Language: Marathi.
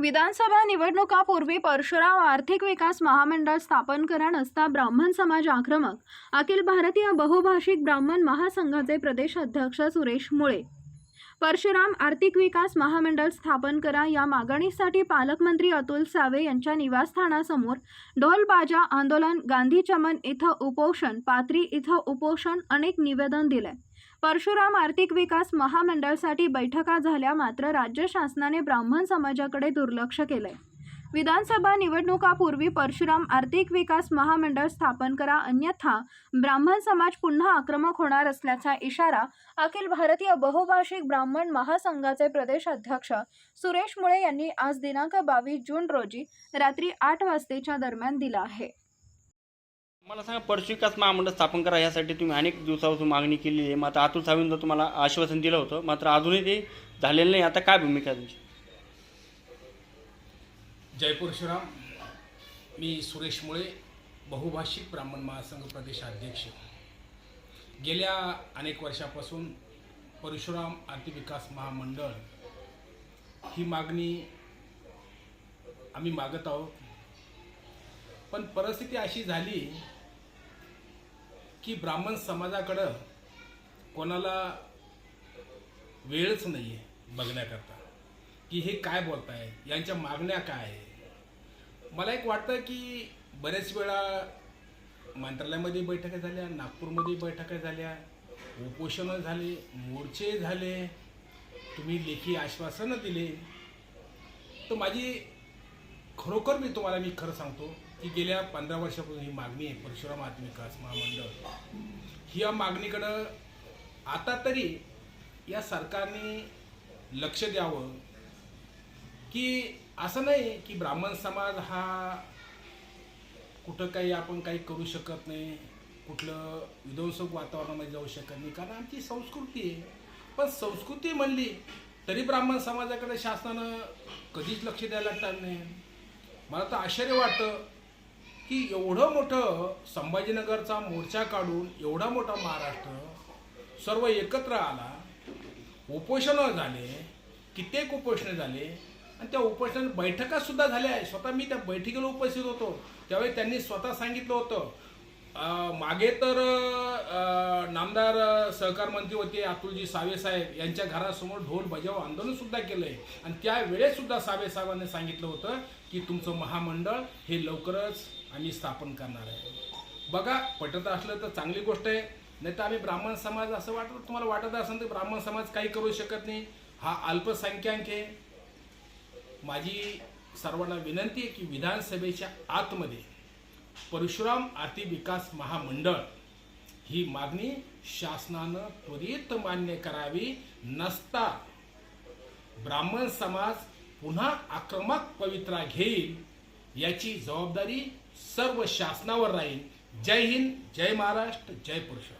विधानसभा निवडणुकापूर्वी परशुराम आर्थिक विकास महामंडळ स्थापन करा नसता ब्राह्मण समाज आक्रमक. अखिल भारतीय बहुभाषिक ब्राह्मण महासंघाचे प्रदेश अध्यक्ष सुरेश मुळे. परशुराम आर्थिक विकास महामंडळ स्थापन करा या मागणीसाठी पालकमंत्री अतुल सावे यांच्या निवासस्थानासमोर ढोल बाजा आंदोलन गांधी चमन इथं उपोषण पात्री इथं उपोषण अनेक निवेदन दिले परशुराम आर्थिक विकास महामंडळसाठी बैठका झाल्या मात्र राज्य शासनाने ब्राह्मण समाजाकडे दुर्लक्ष केलंय. विधानसभा निवडणुकापूर्वी परशुराम आर्थिक विकास महामंडळ स्थापन करा अन्यथा ब्राह्मण समाज पुन्हा आक्रमक होणार असल्याचा इशारा अखिल भारतीय बहुभाषिक ब्राह्मण महासंघाचे प्रदेश अध्यक्ष सुरेश मुळे यांनी आज दिनांक बावीस जून रोजी रात्री आठ वाजतेच्या दरम्यान दिला आहे. मला सांगा परशु विकास महामंडळ स्थापन करा यासाठी तुम्ही अनेक दिवसापासून मागणी केलेली आहे. मात्र अतुल सावेंनी तुम्हाला आश्वासन दिलं होतं. मात्र अजूनही ते झालेलं नाही. आता काय भूमिका तुमची? जय परशुराम मी सुरेश मुळे बहुभाषिक ब्राह्मण महासंघ प्रदेशाध्यक्ष गेल्या अनेक वर्षापासून परशुराम आर्थिक विकास महामंडळ ही मागणी आम्ही मागत आहोत. पण परिस्थिती अशी झाली की ब्राह्मण समाजाकडं कोणाला वेळच नाही आहे बघण्याकरता. की हे काय बोलताय? यांच्या मागण्या काय आहे मला एक वाटतं की बरेच वेळा मंत्रालयामध्ये बैठका झाल्या नागपूरमध्ये बैठका झाल्या उपोषणं झाले मोर्चे झाले तुम्ही लेखी आश्वासनं दिले. तर माझी खरोखर मी तुम्हाला मी खरं सांगतो की गेल्या पंधरा वर्षापासून ही मागणी आहे परशुराम आत्म विकास महामंडळ. ही या मागणीकडं आता तरी या सरकारने लक्ष द्यावं की असं नाही की ब्राह्मण समाज हा कुठं काही आपण काही करू शकत नाही कुठलं विध्वंसक वातावरणामध्ये जाऊ शकत नाही कारण आमची संस्कृती आहे. पण संस्कृती म्हणली तरी ब्राह्मण समाजाकडे शासनानं कधीच लक्ष द्यायला लागणार नाही. मला तर आश्चर्य वाटतं की एवढं मोठं संभाजीनगरचा मोर्चा काढून एवढा मोठा महाराष्ट्र सर्व एकत्र आला उपोषणं झाले कित्येक उपोषणं झाले आणि त्या उपोषण बैठका सुद्धा झाल्या. आहे स्वतः मी त्या बैठकीला उपस्थित होतो. त्यावेळी त्यांनी स्वतः सांगितलं होतं मागे तर नामदार सहकार मंत्री होते अतुलजी सावे साहेब. यांच्या घरासमोर ढोल बजाव आंदोलन सुद्धा आहे आणि त्यावेळेस सुद्धा सावे साहेबांनी सांगितलं होतं की तुमचं महामंडळ हे लवकरच आम्ही स्थापन करणार आहे. बघा पटत असलं तर चांगली गोष्ट आहे. नाही तर आम्ही ब्राह्मण समाज असं वाटत तुम्हाला वाटत असेल तर ब्राह्मण समाज काही करू शकत नाही. हा अल्पसंख्याक आहे. माझी सर्वांना विनंती आहे की विधानसभेच्या आतमध्ये परशुराम आर्थिक विकास महामंडळ ही मागणी शासनानं त्वरित मान्य करावी नसता ब्राह्मण समाज पुन्हा आक्रमक पवित्रा घेईल याची जबाबदारी सर्व शासनावर राहील. जय हिंद जय महाराष्ट्र जय परशुराम